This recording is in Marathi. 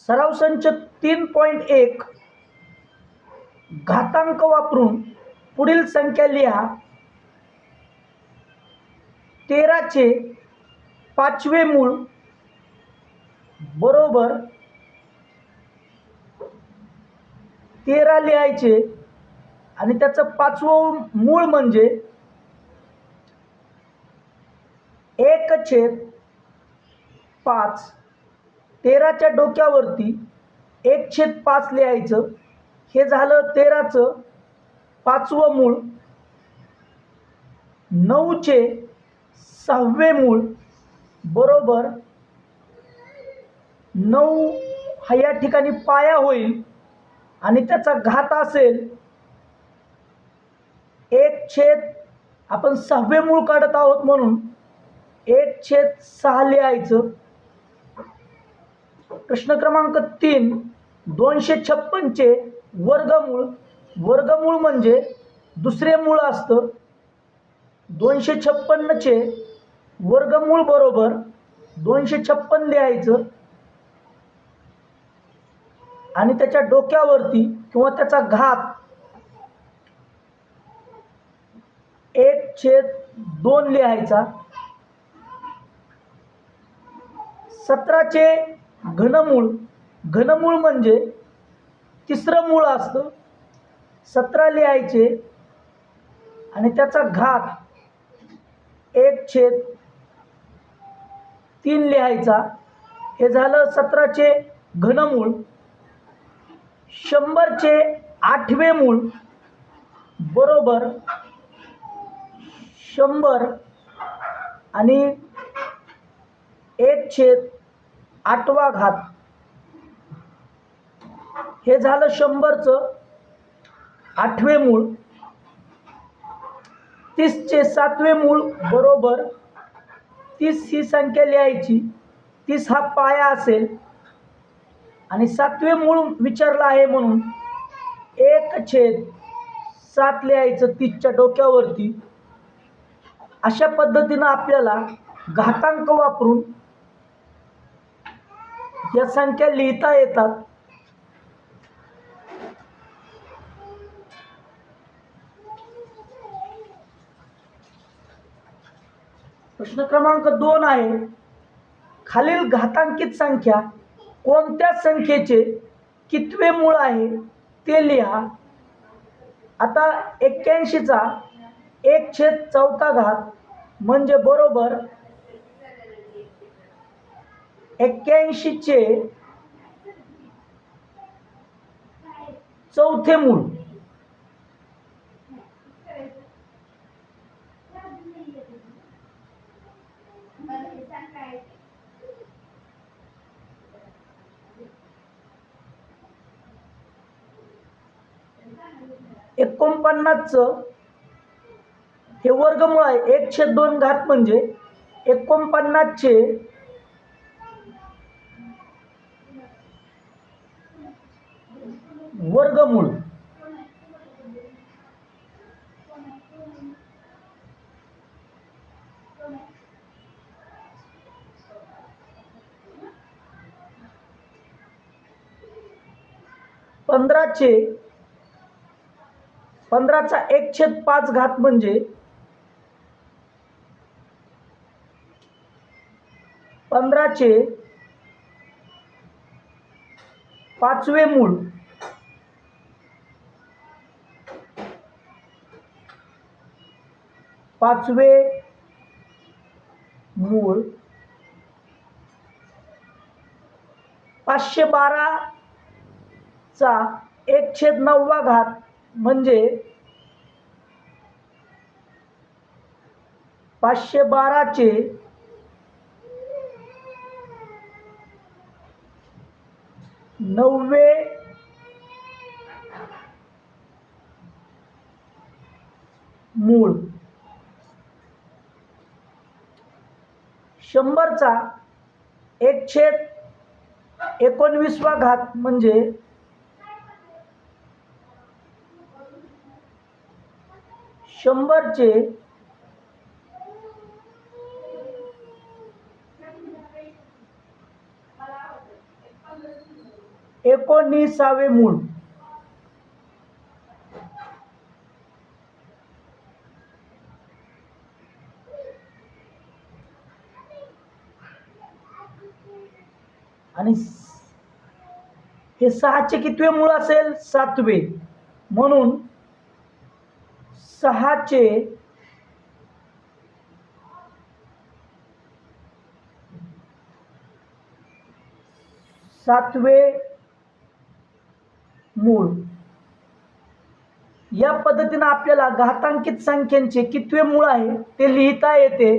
सराव संच तीन पॉईंट एक. घातांक वापरून पुढील संख्या लिहा. तेराचे पाचवे मूळ बरोबर तेरा लिहायचे आणि त्याचं पाचवं मूळ म्हणजे एक छेद पाच. तेराच्या डोक्यावरती एक छेद पाच लिहायचं. हे झालं तेराचं. पाचवं मूळ. नऊचे सहावे मूळ. बरोबर. नऊ हा या ठिकाणी पाया होईल आणि त्याचा घात असेल. एक छेद आपण सहावे मूळ काढत आहोत म्हणून एक छेद सहा लिहायचं. प्रश्न क्रमांक तीन दोनशे छप्पनचे वर्गमूळ. वर्गमूळ म्हणजे दुसरे मूळ असतं. दोनशे छप्पन्नचे वर्गमूळ बरोबर दोनशे छप्पन लिहायचं. आणि त्याच्या डोक्यावरती किंवा त्याचा घात एक छेद दोन लिहायचा. सतराचे घनमूळ. घनमूळ म्हणजे तिसरं मूळ असतं. सतरा लिहायचे. आणि त्याचा घात एक छेद तीन लिहायचा. हे झालं सतराचे घनमूळ. शंभरचे आठवे मूळ. बरोबर शंभर आणि एक छेद आठवा घात. हे झालं शंभरचं. आठवे मूळ. तीसचे सातवे मूळ बरोबर. तीस ही संख्या लिहायची. तीस हा पाया असेल. आणि सातवे मूळ विचारलं आहे म्हणून. एक छेद सात लिहायचं तीसच्या डोक्यावरती. अशा पद्धतीनं आपल्याला घातांक वापरून या संख्या लिहिता येतात. प्रश्न क्रमांक दोन आहे खालील घातांकित संख्या कोणत्या संख्येचे कितवे मूळ आहे ते लिहा. आता एक्क्याऐंशीचा एक छेद चौथा घात म्हणजे बरोबर एक्क्याऐंशीचे चौथे मूळ एकोणपन्नासचं हे वर्गमुळ आहे. एक छेद दोन घात म्हणजे एकोणपन्नासचे वर्गमूळ. पंधराचे पंधराचा एक छेद पाच घात म्हणजे? पंधराचे पाचवे मूळ. पाचवे मूळ. पाचशे बाराचा एक छेद नववा घात म्हणजे पाचशे बाराचे नववे मूळ. शंभरचा एक छेद एकोणवीसवा घात म्हणजे शंभरचे एकोणीसावे मूळ. आणि हे सहाचे कितवे मूळ असेल सातवे. म्हणून सहाचे सातवे मूळ. या पद्धतीनं आपल्याला घातांकित संख्यांचे कितवे मूळ आहे ते लिहिता येते.